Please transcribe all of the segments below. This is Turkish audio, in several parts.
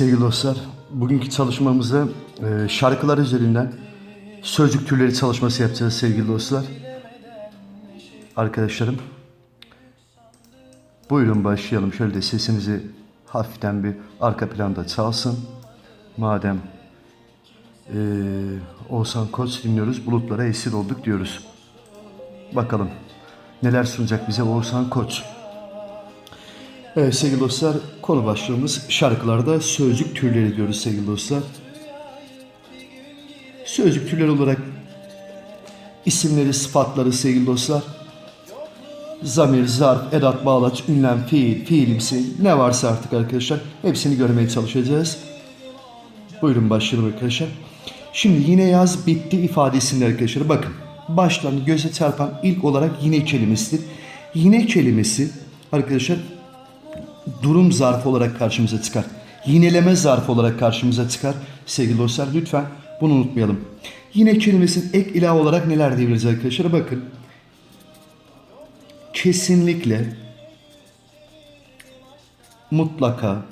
sevgili dostlar bugünkü çalışmamızda e, şarkılar üzerinden sözcük türleri çalışması yapacağız sevgili dostlar. Arkadaşlarım buyurun başlayalım. Şöyle de sesinizi hafiften bir arka planda çalsın. Madem e, Oğuzhan Koç dinliyoruz bulutlara esir olduk diyoruz. Bakalım neler sunacak bize Oğuzhan Koç. Evet sevgili dostlar konu başlığımız şarkılarda sözcük türleri diyoruz sevgili dostlar. Sözcük türleri olarak isimleri, sıfatları sevgili dostlar. Zamir, zarf, edat, bağlaç, ünlem, fiil, fiilimsi ne varsa artık arkadaşlar hepsini görmeye çalışacağız. Buyurun başlayalım arkadaşlar. Şimdi yine yaz bitti ifadesinde arkadaşlar bakın. Baştan göze çarpan ilk olarak yine kelimesidir. Yine kelimesi arkadaşlar durum zarfı olarak karşımıza çıkar. Yineleme zarfı olarak karşımıza çıkar. Sevgili dostlar lütfen bunu unutmayalım. Yine kelimesinin ek ilah olarak neler diyebiliriz arkadaşlar? Bakın. Kesinlikle mutlaka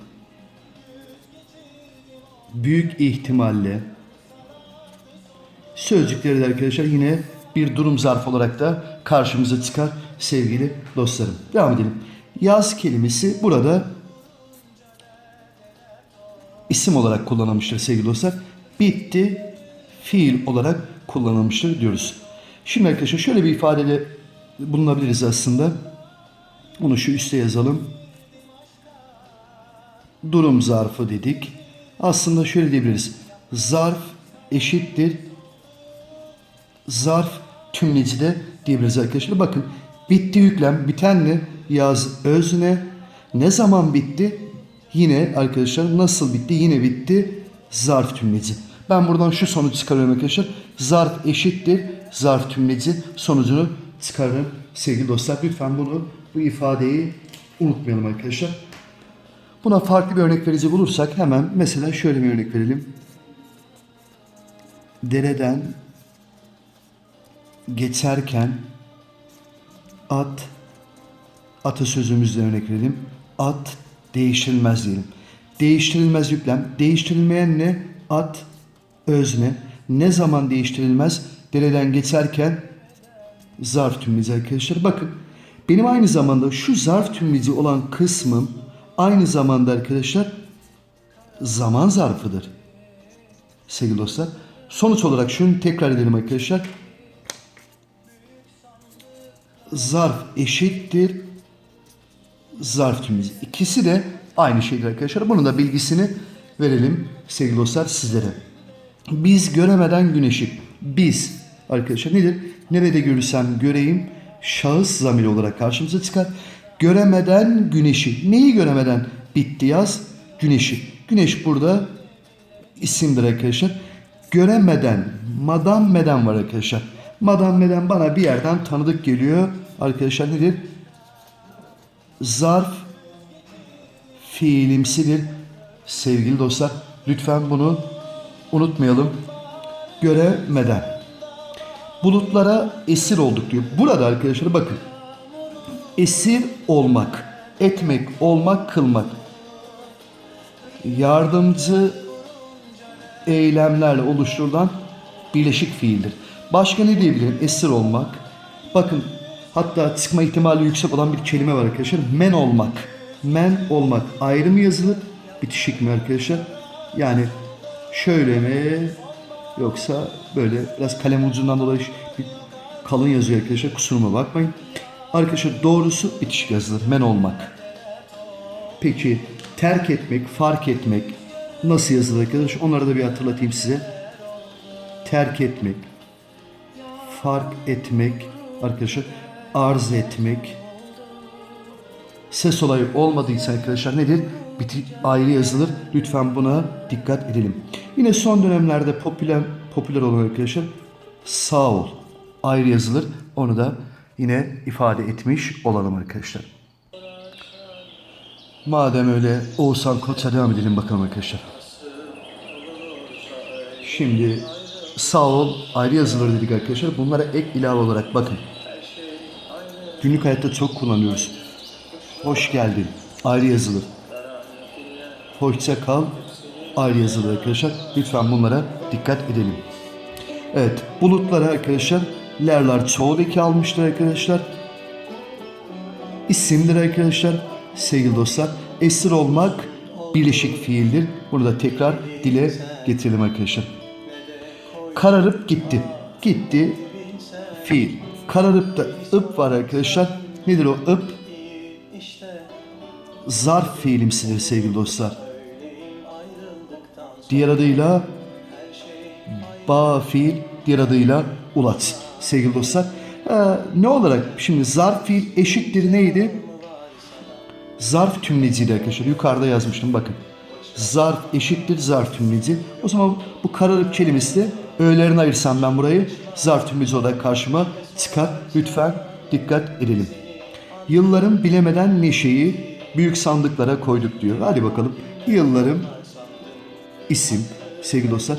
büyük ihtimalle sözcükleri de arkadaşlar yine bir durum zarfı olarak da karşımıza çıkar sevgili dostlarım. Devam edelim. Yaz kelimesi burada isim olarak kullanılmıştır sevgili dostlar. Bitti fiil olarak kullanılmıştır diyoruz. Şimdi arkadaşlar şöyle bir ifadede bulunabiliriz aslında. Bunu şu üste yazalım. Durum zarfı dedik. Aslında şöyle diyebiliriz. Zarf eşittir zarf tümleci de diyebiliriz arkadaşlar. Bakın bitti yüklem biten ne? Yaz özne. Ne zaman bitti? Yine arkadaşlar nasıl bitti? Yine bitti zarf tümleci. Ben buradan şu sonucu çıkarıyorum arkadaşlar. Zarf eşittir zarf tümleci sonucunu çıkarırım sevgili dostlar. Lütfen bunu bu ifadeyi unutmayalım arkadaşlar. Buna farklı bir örnek verecek olursak hemen mesela şöyle bir örnek verelim. Dereden geçerken at atasözümüzle örnek verelim. At değiştirilmez diyelim. Değiştirilmez yüklem. Değiştirilmeyen ne? At özne. Ne zaman değiştirilmez? Dereden geçerken zarf tümleci arkadaşlar. Bakın benim aynı zamanda şu zarf tümleci olan kısmım aynı zamanda arkadaşlar zaman zarfıdır. Sevgili dostlar. Sonuç olarak şunu tekrar edelim arkadaşlar zarf eşittir zarf tümleci. İkisi de aynı şeydir arkadaşlar. Bunun da bilgisini verelim sevgili dostlar sizlere. Biz göremeden güneşi. Biz arkadaşlar nedir? Nerede görürsem göreyim şahıs zamiri olarak karşımıza çıkar. Göremeden güneşi. Neyi göremeden? Bitti yaz güneşi. Güneş burada isimdir arkadaşlar. Göremeden madam meden var arkadaşlar. Madam Meden bana bir yerden tanıdık geliyor. Arkadaşlar nedir? Zarf fiilimsidir. Sevgili dostlar lütfen bunu unutmayalım. Göremeden. Bulutlara esir olduk diyor. Burada arkadaşlar bakın. Esir olmak, etmek, olmak, kılmak. Yardımcı eylemlerle oluşturulan birleşik fiildir. Başka ne diyebilirim? Esir olmak. Bakın hatta çıkma ihtimali yüksek olan bir kelime var arkadaşlar. Men olmak. Men olmak. Ayrı mı yazılır? Bitişik mi arkadaşlar? Yani şöyle mi? Yoksa böyle biraz kalem ucundan dolayı kalın yazıyor arkadaşlar. Kusuruma bakmayın. Arkadaşlar doğrusu bitişik yazılır. Men olmak. Peki terk etmek, fark etmek nasıl yazılır arkadaşlar? Onları da bir hatırlatayım size. Terk etmek, fark etmek arkadaşlar arz etmek ses olayı olmadıysa arkadaşlar nedir? Biti ayrı yazılır. Lütfen buna dikkat edelim. Yine son dönemlerde popüler popüler olan arkadaşlar sağ ol ayrı yazılır. Onu da yine ifade etmiş olalım arkadaşlar. Madem öyle Oğuzhan Koç'a devam edelim bakalım arkadaşlar. Şimdi sağ ol ayrı yazılır dedik arkadaşlar. Bunlara ek ilave olarak bakın. Günlük hayatta çok kullanıyoruz. Hoş geldin. Ayrı yazılır. Hoşça kal. Ayrı yazılır arkadaşlar. Lütfen bunlara dikkat edelim. Evet. Bulutlara arkadaşlar. Lerler çoğul eki almıştır arkadaşlar. İsimdir arkadaşlar. Sevgili dostlar. Esir olmak birleşik fiildir. Bunu da tekrar dile getirelim arkadaşlar. Kararıp gitti. Gitti fiil. Kararıp da ıp var arkadaşlar. Nedir o ıp? Zarf fiilimsidir sevgili dostlar. Diğer adıyla ba fiil, diğer adıyla ulat sevgili dostlar. Ee, ne olarak? Şimdi zarf fiil eşittir neydi? Zarf tümleciydi arkadaşlar. Yukarıda yazmıştım bakın. Zarf eşittir zarf tümleci. O zaman bu kararıp kelimesi de öğelerini ayırsam ben burayı zarf tümleci olarak karşıma çıkar. Lütfen dikkat edelim. Yıllarım bilemeden neşeyi büyük sandıklara koyduk diyor. Hadi bakalım. Yıllarım isim sevgili dostlar.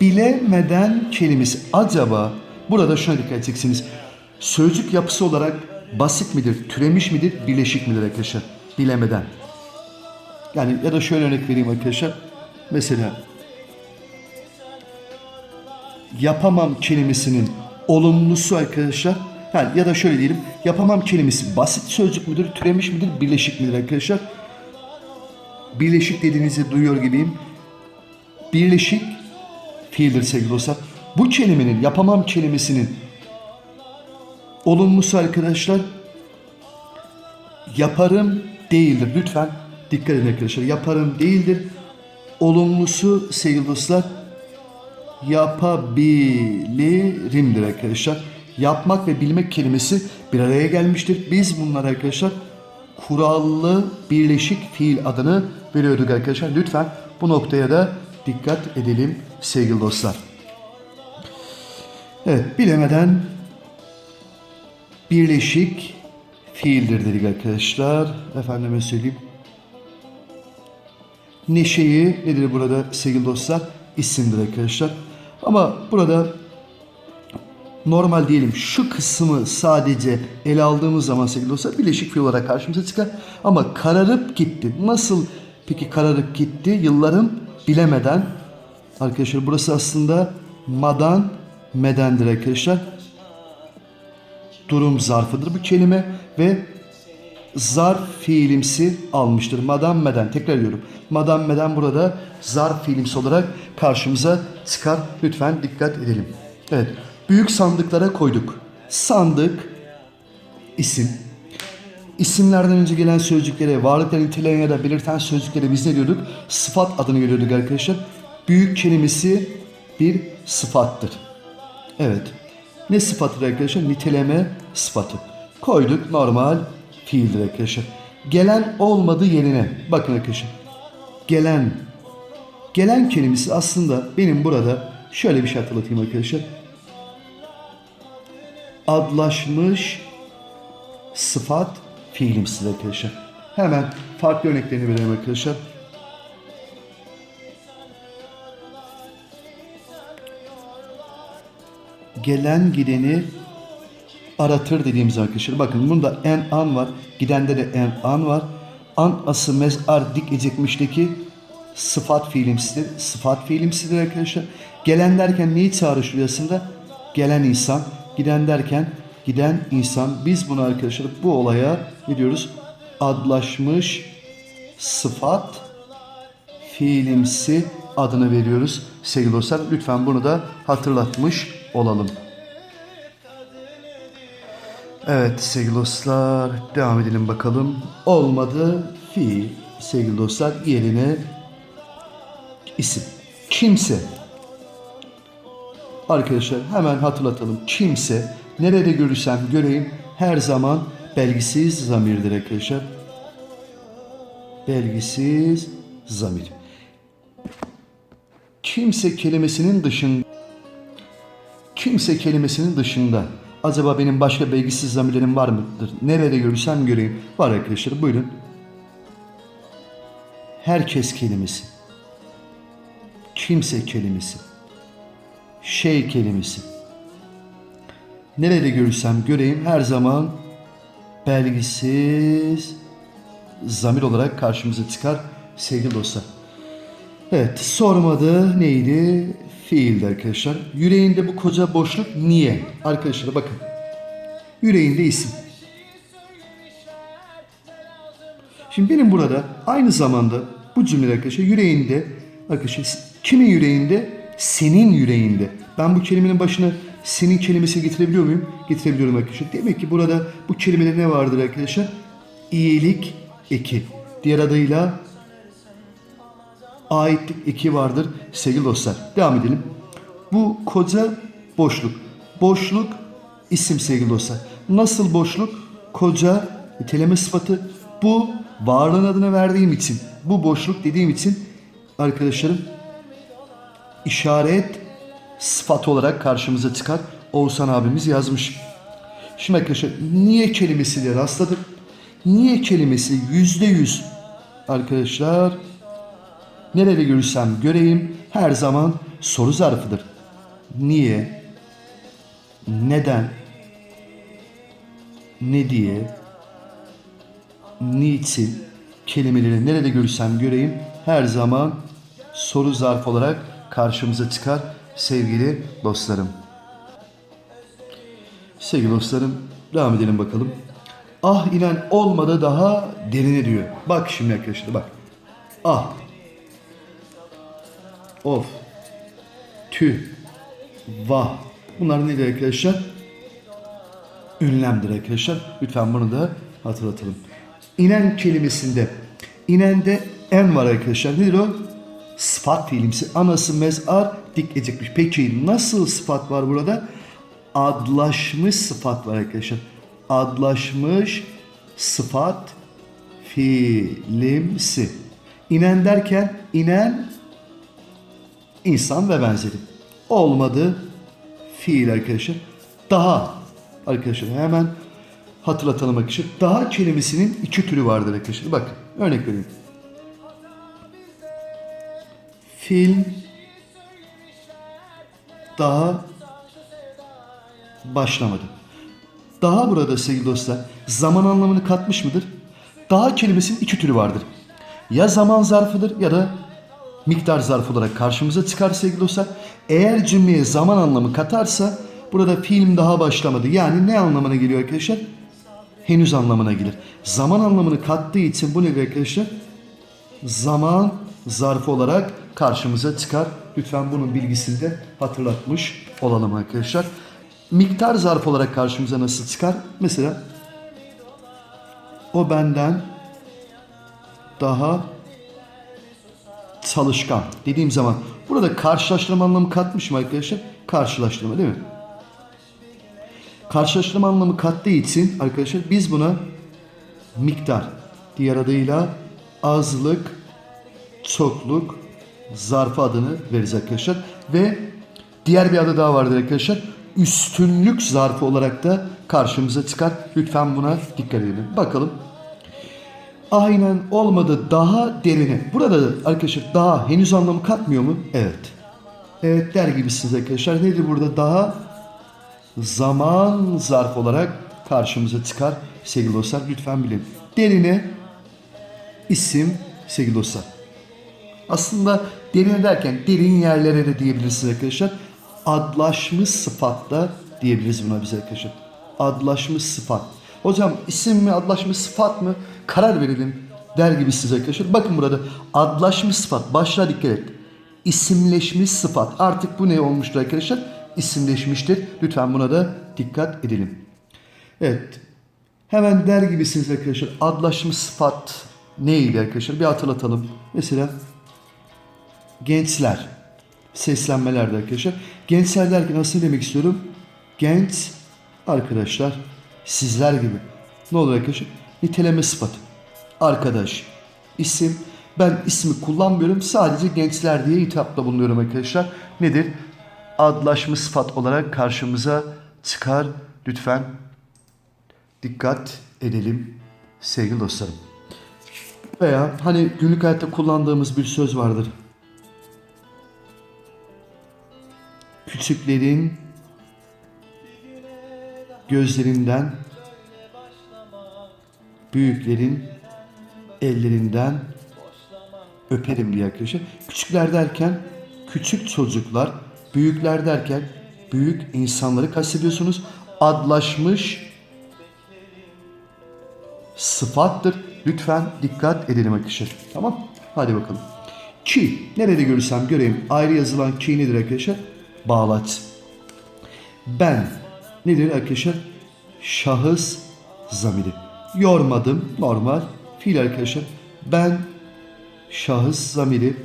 Bilemeden kelimesi acaba burada şuna dikkat edeceksiniz. Sözcük yapısı olarak basit midir, türemiş midir, birleşik midir arkadaşlar? Bilemeden. Yani ya da şöyle örnek vereyim arkadaşlar. Mesela yapamam kelimesinin olumlusu arkadaşlar. Ha, ya da şöyle diyelim. Yapamam kelimesi basit sözcük müdür, türemiş midir, birleşik midir arkadaşlar? Birleşik dediğinizi duyuyor gibiyim. Birleşik fiildir sevgili dostlar. Bu kelimenin, yapamam kelimesinin olumlusu arkadaşlar yaparım değildir. Lütfen dikkat edin arkadaşlar. Yaparım değildir. Olumlusu sevgili dostlar yapabilirimdir arkadaşlar. Yapmak ve bilmek kelimesi bir araya gelmiştir. Biz bunlar arkadaşlar kurallı birleşik fiil adını veriyorduk arkadaşlar. Lütfen bu noktaya da dikkat edelim sevgili dostlar. Evet bilemeden birleşik fiildir dedik arkadaşlar. Efendime söyleyeyim. Neşeyi nedir burada sevgili dostlar? İsimdir arkadaşlar. Ama burada normal diyelim şu kısmı sadece ele aldığımız zaman sevgili dostlar birleşik fiil olarak karşımıza çıkar. Ama kararıp gitti. Nasıl peki kararıp gitti? Yıllarım bilemeden arkadaşlar burası aslında madan medendir arkadaşlar. Durum zarfıdır bu kelime ve zarf fiilimsi almıştır. Madam meden tekrar ediyorum. Madam meden burada zarf fiilimsi olarak karşımıza çıkar. Lütfen dikkat edelim. Evet. Büyük sandıklara koyduk. Sandık isim. İsimlerden önce gelen sözcüklere, varlıkları niteleyen ya da belirten sözcüklere biz ne diyorduk? Sıfat adını veriyorduk arkadaşlar. Büyük kelimesi bir sıfattır. Evet. Ne sıfatıdır arkadaşlar? Niteleme sıfatı. Koyduk normal fiildir arkadaşlar. Gelen olmadı yerine. Bakın arkadaşlar. Gelen. Gelen kelimesi aslında benim burada şöyle bir şey hatırlatayım arkadaşlar. Adlaşmış sıfat fiilimsiz arkadaşlar. Hemen farklı örneklerini verelim arkadaşlar. Gelen gideni aratır dediğimiz arkadaşlar. Bakın bunda en an var. Gidende de en an var. An ası mezar dik ecekmişteki sıfat fiilimsidir. Sıfat fiilimsidir arkadaşlar. Gelen derken neyi çağrıştırıyor aslında? Gelen insan. Giden derken giden insan. Biz bunu arkadaşlar bu olaya ne diyoruz? Adlaşmış sıfat fiilimsi adını veriyoruz sevgili dostlar. Lütfen bunu da hatırlatmış olalım. Evet sevgili dostlar devam edelim bakalım. Olmadı fiil sevgili dostlar yerine isim. Kimse. Arkadaşlar hemen hatırlatalım. Kimse nerede görürsem göreyim her zaman belgisiz zamirdir arkadaşlar. Belgisiz zamir. Kimse kelimesinin dışında kimse kelimesinin dışında acaba benim başka belgisiz zamirlerim var mıdır? Nerede görürsem göreyim. Var arkadaşlar buyurun. Herkes kelimesi. Kimse kelimesi. Şey kelimesi. Nerede görürsem göreyim her zaman belgisiz zamir olarak karşımıza çıkar sevgili dostlar. Evet sormadı neydi? Fiildi arkadaşlar. Yüreğinde bu koca boşluk niye? Arkadaşlar bakın. Yüreğinde isim. Şimdi benim burada aynı zamanda bu cümle arkadaşlar yüreğinde arkadaşlar kimin yüreğinde? Senin yüreğinde. Ben bu kelimenin başına senin kelimesi getirebiliyor muyum? Getirebiliyorum arkadaşlar. Demek ki burada bu kelimede ne vardır arkadaşlar? İyilik eki. Diğer adıyla aitlik eki vardır sevgili dostlar. Devam edelim. Bu koca boşluk. Boşluk isim sevgili dostlar. Nasıl boşluk? Koca niteleme sıfatı. Bu varlığın adını verdiğim için, bu boşluk dediğim için arkadaşlarım işaret sıfat olarak karşımıza çıkar. Oğuzhan abimiz yazmış. Şimdi arkadaşlar niye kelimesiyle rastladım? Niye kelimesi yüzde yüz arkadaşlar nerede görürsem göreyim her zaman soru zarfıdır. Niye? Neden? Ne diye? Niçin? Kelimeleri nerede görürsem göreyim her zaman soru zarf olarak karşımıza çıkar sevgili dostlarım. Sevgili dostlarım devam edelim bakalım. Ah inen olmadı daha derine diyor. Bak şimdi arkadaşlar bak. Ah. Of. Tüh. Vah. Bunlar nedir arkadaşlar? Ünlemdir arkadaşlar. Lütfen bunu da hatırlatalım. İnen kelimesinde inende en var arkadaşlar. Nedir o? Sıfat fiilimsi. Anası mezar dik ecekmiş. Peki nasıl sıfat var burada? Adlaşmış sıfat var arkadaşlar. Adlaşmış sıfat fiilimsi. İnen derken inen insan ve benzeri. Olmadı fiil arkadaşlar. Daha arkadaşlar hemen hatırlatalım arkadaşlar. Daha kelimesinin iki türü vardır arkadaşlar. Bakın örnek vereyim. Film daha başlamadı. Daha burada sevgili dostlar zaman anlamını katmış mıdır? Daha kelimesinin iki türü vardır. Ya zaman zarfıdır ya da miktar zarfı olarak karşımıza çıkar sevgili dostlar. Eğer cümleye zaman anlamı katarsa burada film daha başlamadı. Yani ne anlamına geliyor arkadaşlar? Henüz anlamına gelir. Zaman anlamını kattığı için bu ne arkadaşlar? Zaman zarfı olarak karşımıza çıkar. Lütfen bunun bilgisini de hatırlatmış olalım arkadaşlar. Miktar zarf olarak karşımıza nasıl çıkar? Mesela o benden daha çalışkan dediğim zaman burada karşılaştırma anlamı katmış mı arkadaşlar? Karşılaştırma değil mi? Karşılaştırma anlamı kattığı için arkadaşlar biz buna miktar diğer adıyla azlık, çokluk zarfı adını veririz arkadaşlar. Ve diğer bir adı daha vardır arkadaşlar. Üstünlük zarfı olarak da karşımıza çıkar. Lütfen buna dikkat edelim. Bakalım. Aynen olmadı daha derine. Burada arkadaşlar daha henüz anlamı katmıyor mu? Evet. Evet der gibisiniz arkadaşlar. Nedir burada daha? Zaman zarf olarak karşımıza çıkar sevgili dostlar. Lütfen bilin. Derine isim sevgili dostlar. Aslında derine derken derin yerlere de diyebilirsiniz arkadaşlar. Adlaşmış sıfatla diyebiliriz buna biz arkadaşlar. Adlaşmış sıfat. Hocam isim mi adlaşmış sıfat mı? Karar verelim der gibisiniz arkadaşlar. Bakın burada adlaşmış sıfat. Başlığa dikkat et. İsimleşmiş sıfat. Artık bu ne olmuştur arkadaşlar? İsimleşmiştir. Lütfen buna da dikkat edelim. Evet. Hemen der gibisiniz arkadaşlar. Adlaşmış sıfat neydi arkadaşlar? Bir hatırlatalım. Mesela gençler seslenmelerde arkadaşlar. Gençler derken aslında demek istiyorum. Genç arkadaşlar sizler gibi. Ne olur arkadaşlar? Niteleme sıfatı. Arkadaş, isim. Ben ismi kullanmıyorum. Sadece gençler diye hitapta bulunuyorum arkadaşlar. Nedir? Adlaşmış sıfat olarak karşımıza çıkar. Lütfen dikkat edelim sevgili dostlarım. Veya hani günlük hayatta kullandığımız bir söz vardır. Küçüklerin gözlerinden büyüklerin ellerinden öperim diye arkadaşlar. Küçükler derken küçük çocuklar, büyükler derken büyük insanları kastediyorsunuz. Adlaşmış sıfattır. Lütfen dikkat edelim arkadaşlar. Tamam? Hadi bakalım. Ki. Nerede görürsem göreyim. Ayrı yazılan ki nedir arkadaşlar? Bağlaç. Ben. Nedir arkadaşlar? Şahıs zamiri. Yormadım. Normal. Fiil arkadaşlar. Ben şahıs zamiri.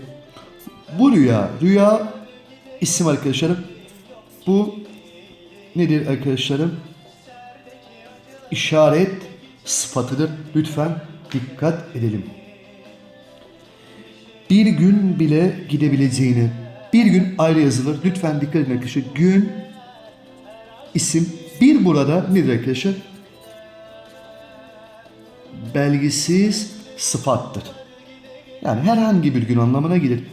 Bu rüya. Rüya isim arkadaşlarım. Bu nedir arkadaşlarım? işaret sıfatıdır. Lütfen dikkat edelim. Bir gün bile gidebileceğini, bir gün ayrı yazılır. Lütfen dikkat edin arkadaşlar. Gün, isim. Bir burada nedir arkadaşlar? Belgisiz sıfattır. Yani herhangi bir gün anlamına gelir.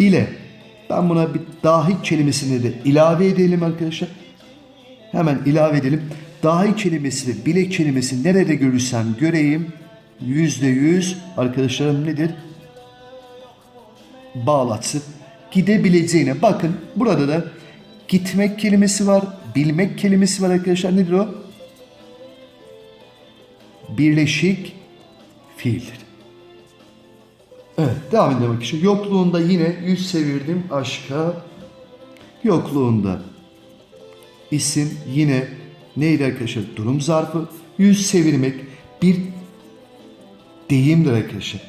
Bile. Ben buna bir dahi kelimesini de ilave edelim arkadaşlar. Hemen ilave edelim. Dahi kelimesi, bile kelimesi nerede görürsem göreyim yüzde yüz arkadaşlarım nedir? Bağlatsın. Gidebileceğine bakın burada da gitmek kelimesi var, bilmek kelimesi var arkadaşlar. Nedir o? Birleşik fiildir. Evet devam edelim arkadaşlar. Yokluğunda yine yüz çevirdim aşka. Yokluğunda isim yine neydi arkadaşlar? Durum zarfı. Yüz çevirmek bir deyimdir arkadaşlar.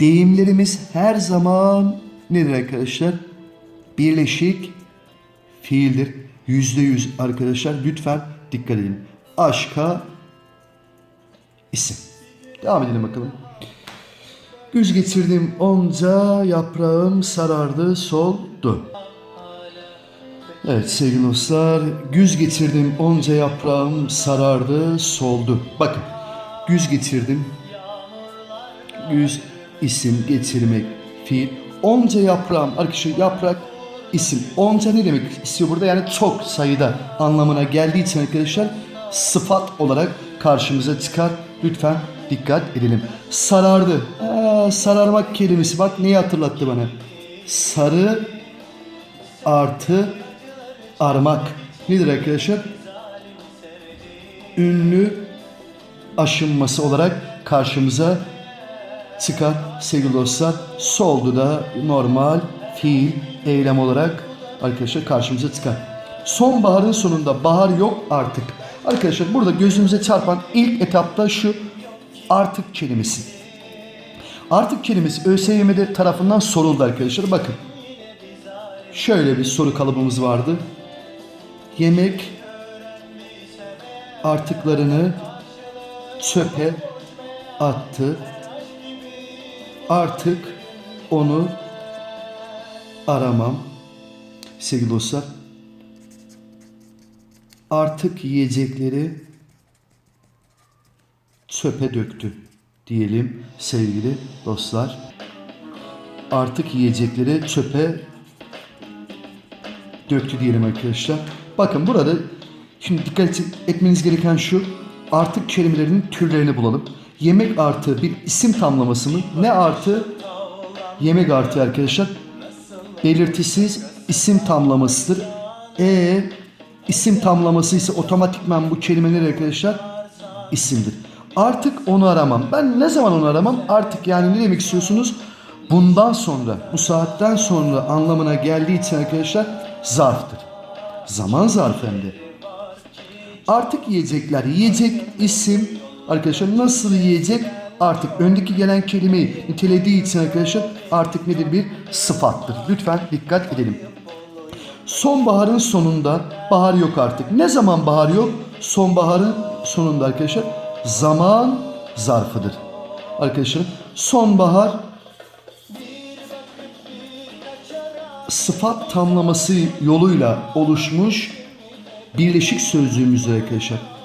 Deyimlerimiz her zaman nedir arkadaşlar? Birleşik fiildir. Yüzde yüz arkadaşlar lütfen dikkat edin. Aşka isim. Devam edelim bakalım. Güz getirdim onca yaprağım sarardı soldu. Evet sevgili dostlar, güz getirdim onca yaprağım sarardı soldu. Bakın, güz getirdim. Güz isim getirmek fiil. Onca yaprağım, arkadaşlar yaprak isim. Onca ne demek istiyor burada? Yani çok sayıda anlamına geldiği için arkadaşlar sıfat olarak karşımıza çıkar. Lütfen dikkat edelim. Sarardı. Aa, sararmak kelimesi bak neyi hatırlattı bana? Sarı artı armak. Nedir arkadaşlar? Ünlü aşınması olarak karşımıza çıkar sevgili dostlar. Soldu da normal fiil eylem olarak arkadaşlar karşımıza çıkar. Sonbaharın sonunda bahar yok artık. Arkadaşlar burada gözümüze çarpan ilk etapta şu artık kelimesi. Artık kelimesi ÖSYM'de tarafından soruldu arkadaşlar. Bakın. Şöyle bir soru kalıbımız vardı. Yemek artıklarını çöpe attı. Artık onu aramam. Sevgili dostlar. Artık yiyecekleri çöpe döktü diyelim sevgili dostlar. Artık yiyecekleri çöpe döktü diyelim arkadaşlar. Bakın burada şimdi dikkat etmeniz gereken şu. Artık kelimelerinin türlerini bulalım. Yemek artı bir isim tamlaması mı? Ne artı? Yemek artı arkadaşlar. Belirtisiz isim tamlamasıdır. E isim tamlaması ise otomatikman bu kelimeler arkadaşlar isimdir. Artık onu aramam. Ben ne zaman onu aramam? Artık yani ne demek istiyorsunuz? Bundan sonra, bu saatten sonra anlamına geldiği için arkadaşlar zarftır. Zaman zarfı hem de. Artık yiyecekler. Yiyecek isim arkadaşlar nasıl yiyecek? Artık öndeki gelen kelimeyi nitelediği için arkadaşlar artık nedir bir sıfattır. Lütfen dikkat edelim. Sonbaharın sonunda bahar yok artık. Ne zaman bahar yok? Sonbaharın sonunda arkadaşlar zaman zarfıdır. Arkadaşlar sonbahar sıfat tamlaması yoluyla oluşmuş birleşik sözlüğümüzdür arkadaşlar.